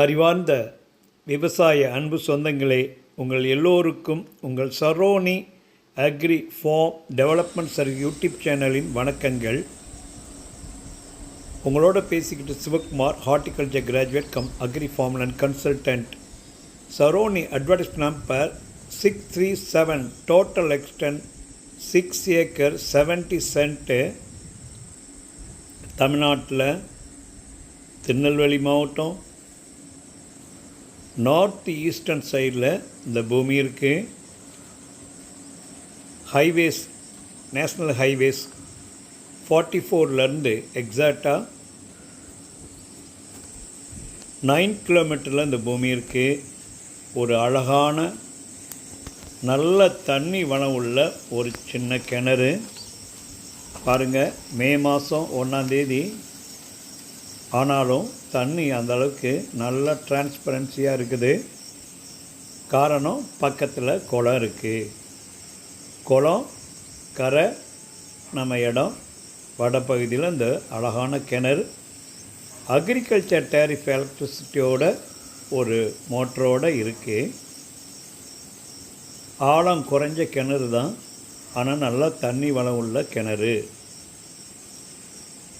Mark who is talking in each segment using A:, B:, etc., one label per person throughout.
A: அறிவார்ந்த விவசாய அன்பு சொந்தங்களே உங்கள் எல்லோருக்கும் உங்கள் Saroni agri farm development service YouTube சேனலின் வணக்கங்கள். உங்களோட பேசிக்கிட்டு Sivakumar horticulture graduate cum agri farm and consultant. Saroni advertise number six three seven total extent six acre seventy cent தமிழ்நாட்டில் திருநெல்வேலி மாவட்டம் நார்த் ஈஸ்டர்ன் சைடில் இந்த பூமி இருக்குது ஹைவேஸ் நேஷ்னல் ஹைவேஸ் ஃபார்ட்டி ஃபோர்லேருந்து எக்ஸாக்டாக நைன் கிலோமீட்டரில் இந்த பூமி இருக்குது ஒரு அழகான நல்ல தண்ணி வனம் உள்ள ஒரு சின்ன கிணறு. பாருங்கள் மே மாதம் ஒன்றாந்தேதி ஆனாலும் தண்ணி அந்த அளவுக்கு நல்ல டிரான்ஸ்பரன்சியாக இருக்குது. காரணம் பக்கத்தில் குளம் இருக்குது குளம் கரை நம்ம இடம் வடபகுதியில் இந்த அழகான கிணறு. அக்ரிகல்ச்சர் டேரிஃப் எலக்ட்ரிசிட்டியோட ஒரு மோட்டரோடு இருக்குது ஆழம் குறைஞ்ச கிணறு தான். ஆனால் நல்லா தண்ணி வளம் உள்ள கிணறு.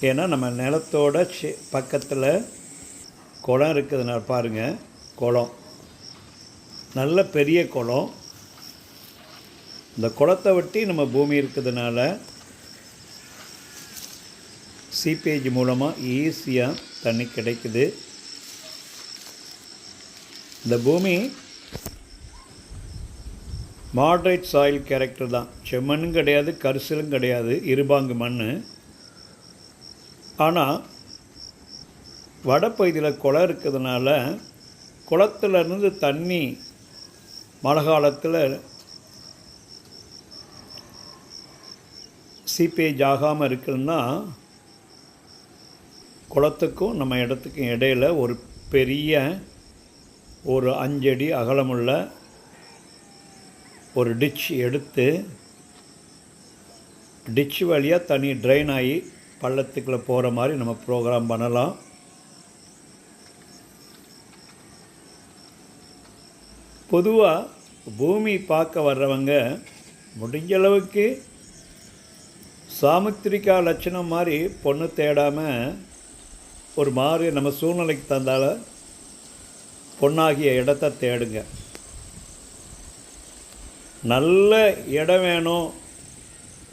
A: ஏன்னா நம்ம நிலத்தோட சி- பக்கத்தில் குளம் இருக்குதுனால பாருங்கள் குளம். நல்ல பெரிய குளம். இந்த குளத்தை ஒட்டி நம்ம பூமி இருக்கிறதுனால சீப்பேஜ் மூலமாக ஈஸியாக தண்ணி கிடைக்குது. இந்த பூமி மாட்ரேட் சாயில் கேரக்டர் தான். செம்மண்ணும் கிடையாது கரிசலும் கிடையாது. இருபாங்கு மண் ஆனால் வடப்பகுதியில் குளம் இருக்கிறதுனால குளத்துலேருந்து தண்ணி மழை காலத்தில் சீப்பேஜ் ஆகாமல் இருக்குன்னா குளத்துக்கும் நம்ம இடத்துக்கும் இடையில ஒரு பெரிய ஒரு அஞ்சடி அகலமுள்ள ஒரு டிச் எடுத்து டிச் வழியாக தண்ணி ட்ரைன் ஆகி பள்ளத்துக்குள்ளே போகிற மாதிரி நம்ம ப்ரோக்ராம் பண்ணலாம். பொதுவாக பூமி பார்க்க வர்றவங்க முடிஞ்ச அளவுக்கு சாமுத்திரிகா லட்சணம் மாதிரி பொண்ணு தேடாமல் ஒரு மாதிரி நம்ம சூழ்நிலைக்கு தந்தால் பொண்ணாகிய இடத்த தேடுங்க. நல்ல இடம் வேணும்.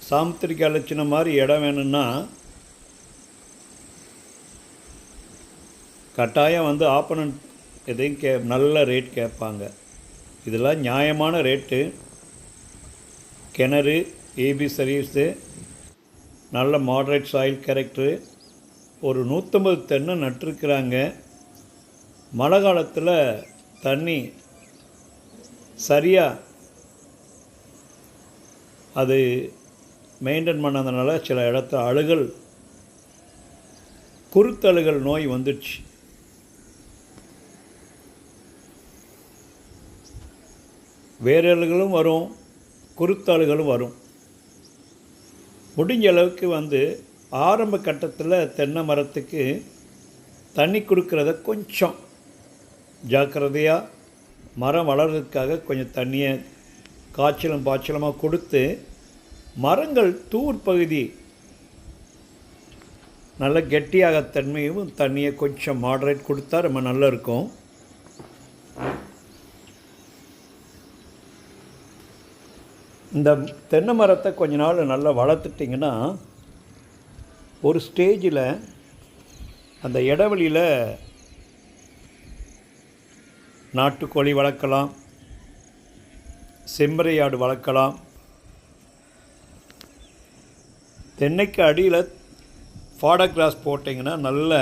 A: சாமுத்திரிக்கா லட்சணம் மாதிரி இடம் வேணும்னா கட்டாயம் வந்து ஆப்பனண்ட் எதையும் கே நல்ல ரேட் கேட்பாங்க. இதெல்லாம் நியாயமான ரேட்டு கிணறு ஏபி சர்வீஸு நல்ல மாடரேட் சாயில் கேரக்டரு ஒரு நூற்றம்பது தென்னை நட்டிருக்கிறாங்க. மழை காலத்தில் தண்ணி சரியாக அது மெயின்டைன் பண்ணாதனால சில இடத்துல அழுகல் குருத்தழுகல் நோய் வந்துடுச்சு. வேரல்களும் வரும் குருத்தாள்களும் வரும். முடிஞ்ச அளவுக்கு வந்து ஆரம்ப கட்டத்தில் தென்னை மரத்துக்கு தண்ணி கொடுக்குறத கொஞ்சம் ஜாக்கிரதையாக மரம் வளர்கிறதுக்காக கொஞ்சம் தண்ணியை காய்ச்சலும் பாய்ச்சலமாக கொடுத்து மரங்கள் தூர் பகுதி நல்ல கெட்டியாக தன்மையும் தண்ணியை கொஞ்சம் மாடரேட் கொடுத்தா ரொம்ப நல்லா இருக்கும். இந்த தென்னை மரத்தை கொஞ்ச நாள் நல்லா வளர்த்துட்டிங்கன்னா ஒரு ஸ்டேஜில் அந்த இடைவெளியில் நாட்டுக்கோழி வளர்க்கலாம் செம்மறையாடு வளர்க்கலாம். தென்னைக்கு அடியில் ஃபாடோகிராஸ் போட்டிங்கன்னா நல்ல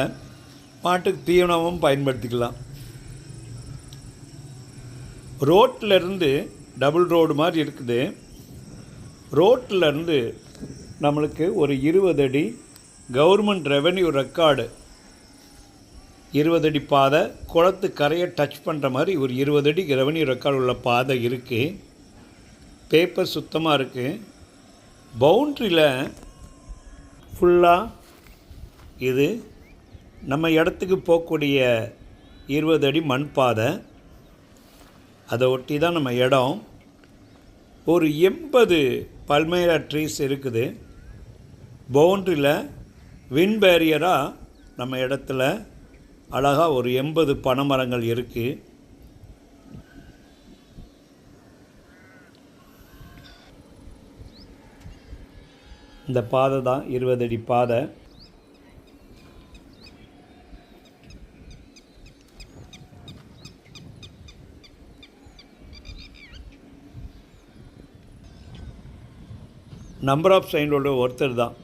A: மாட்டுக்கு தீவனமும் பயன்படுத்திக்கலாம். ரோட்டில் இருந்து டபுள் ரோடு மாதிரி இருக்குது. ரோட்டிலேருந்து நம்மளுக்கு ஒரு இருபது அடி கவர்மெண்ட் ரெவென்யூ ரெக்கார்டு. இருபது அடி பாதை குளத்து கரையை டச் பண்ணுற மாதிரி ஒரு இருபது அடி ரெவென்யூ ரெக்கார்டு உள்ள பாதை இருக்குது பேப்பர் சுத்தமாக இருக்குது பவுண்ட்ரியில் ஃபுல்லாக இது. நம்ம இடத்துக்கு போகக்கூடிய இருபது அடி மண் பாதை. அதை ஒட்டி தான் நம்ம இடம். ஒரு எண்பது பல்மேரா ட்ரீஸ் இருக்குது. பவுண்ட்ரியில் வின் பேரியராக நம்ம இடத்துல அழகாக ஒரு எண்பது பனைமரங்கள் இருக்குது இந்த பாதை தான் இருபது அடி பாதை. நம்பர் ஆஃப் சைனோட ஒருத்தர் தான்.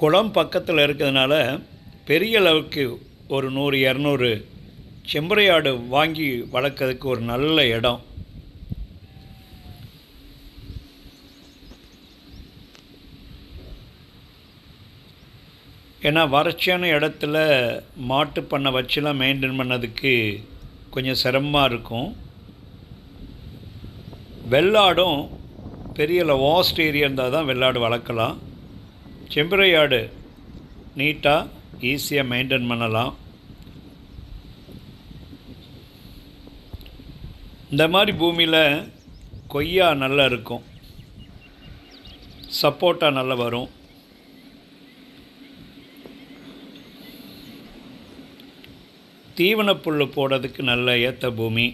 A: குளம் பக்கத்தில் இருக்கிறதுனால பெரிய அளவுக்கு ஒரு நூறு இரநூறு செம்பரையாடு வாங்கி வளர்க்கறதுக்கு ஒரு நல்ல இடம். ஏன்னா வறட்சியான இடத்துல மாட்டு பண்ணை வச்சுலாம் மெயின்டைன் பண்ணதுக்கு கொஞ்சம் சிரமமாக இருக்கும். வெள்ளாடும் பெரிய வாஸ்ட் ஏரியா இருந்தால் தான் வெள்ளாடு வளர்க்கலாம். செம்பறையாடு நீட்டாக ஈஸியாக மெயின்டைன் பண்ணலாம். இந்த மாதிரி பூமியில் கொய்யா நல்லா இருக்கும். சப்போட்டா நல்லா வரும். தீவனப்புல் போடுறதுக்கு நல்ல ஏற்ற பூமி.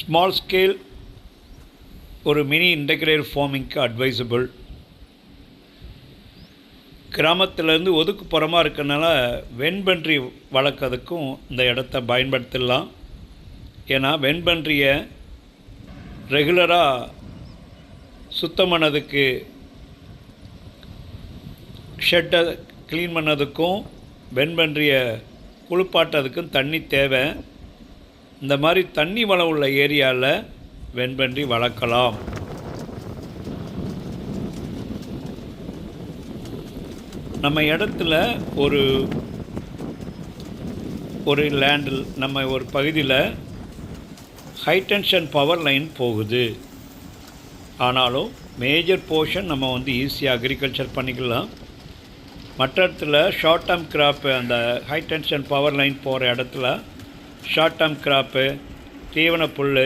A: ஸ்மால் ஸ்கேல் ஒரு மினி இன்டகிரேட் ஃபார்மிங்க்கு அட்வைசபிள் கிராமத்திலேருந்து ஒதுக்குப்புறமாக இருக்கனால வெண்பன்றி வளர்க்கறதுக்கும் இந்த இடத்த பயன்படுத்திடலாம் ஏன்னா வெண்பன்றியை ரெகுலராக சுத்தம் பண்ணதுக்கு ஷெட்டை க்ளீன் பண்ணதுக்கும் வெண்பன்றியை குளிப்பாட்டதுக்கும் தண்ணி தேவை. இந்த மாதிரி தண்ணி வளம் உள்ள ஏரியாவில் வெண்பன்றி வளர்க்கலாம். நம்ம இடத்துல ஒரு ஒரு லேண்டில் நம்ம ஒரு பகுதியில் ஹைடென்ஷன் பவர் லைன் போகுது. ஆனாலும் மேஜர் போர்ஷன் நம்ம வந்து ஈஸியாக அக்ரிகல்ச்சர் பண்ணிக்கலாம். மற்ற இடத்துல ஷார்ட் டேர்ம் கிராப்பு அந்த ஹை டென்ஷன் பவர் லைன் போகிற இடத்துல ஷார்ட் டேர்ம் கிராப்பு தீவன புல்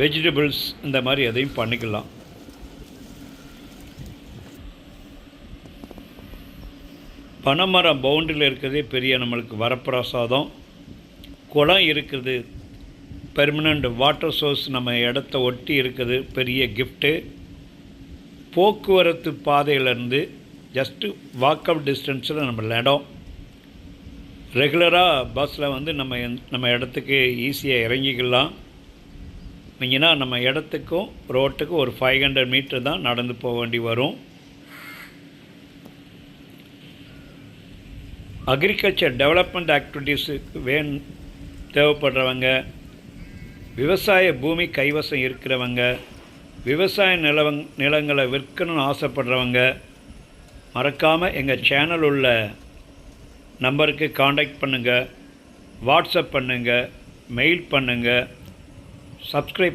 A: வெஜிடபிள்ஸ் இந்த மாதிரி எதையும் பண்ணிக்கலாம். பனைமரம் பவுண்டரியில் இருக்கிறதே பெரிய நம்மளுக்கு வரப்பிரசாதம். குளம் இருக்குது. பெர்மனண்ட் வாட்டர் சோர்ஸ் நம்ம இடத்த ஒட்டி இருக்குது பெரிய கிஃப்ட்டு போக்குவரத்து பாதையிலேருந்து ஜஸ்ட்டு வாக் அவுட் டிஸ்டன்ஸில் நம்ம இடம். ரெகுலராக பஸ்ஸில் வந்து நம்ம எந்- நம்ம இடத்துக்கு ஈஸியாக இறங்கிக்கலாம். இங்கேனா நம்ம இடத்துக்கும் ரோட்டுக்கும் ஒரு ஃபைவ் ஹண்ட்ரட் மீட்டர் தான் நடந்து போக வேண்டி வரும். அக்ரிகல்ச்சர் டெவலப்மெண்ட் ஆக்டிவிட்டீஸுக்கு வேன் தேவைப்படுறவங்க விவசாய பூமி கைவசம் இருக்கிறவங்க விவசாய நிலவங் நிலங்களை விற்கணும்னு ஆசைப்படுறவங்க மறக்காமல் எங்கள் சேனல் உள்ள நம்பருக்கு காண்டாக்ட் பண்ணுங்கள் வாட்ஸ்அப் பண்ணுங்கள் மெயில் பண்ணுங்கள் சப்ஸ்கிரைப்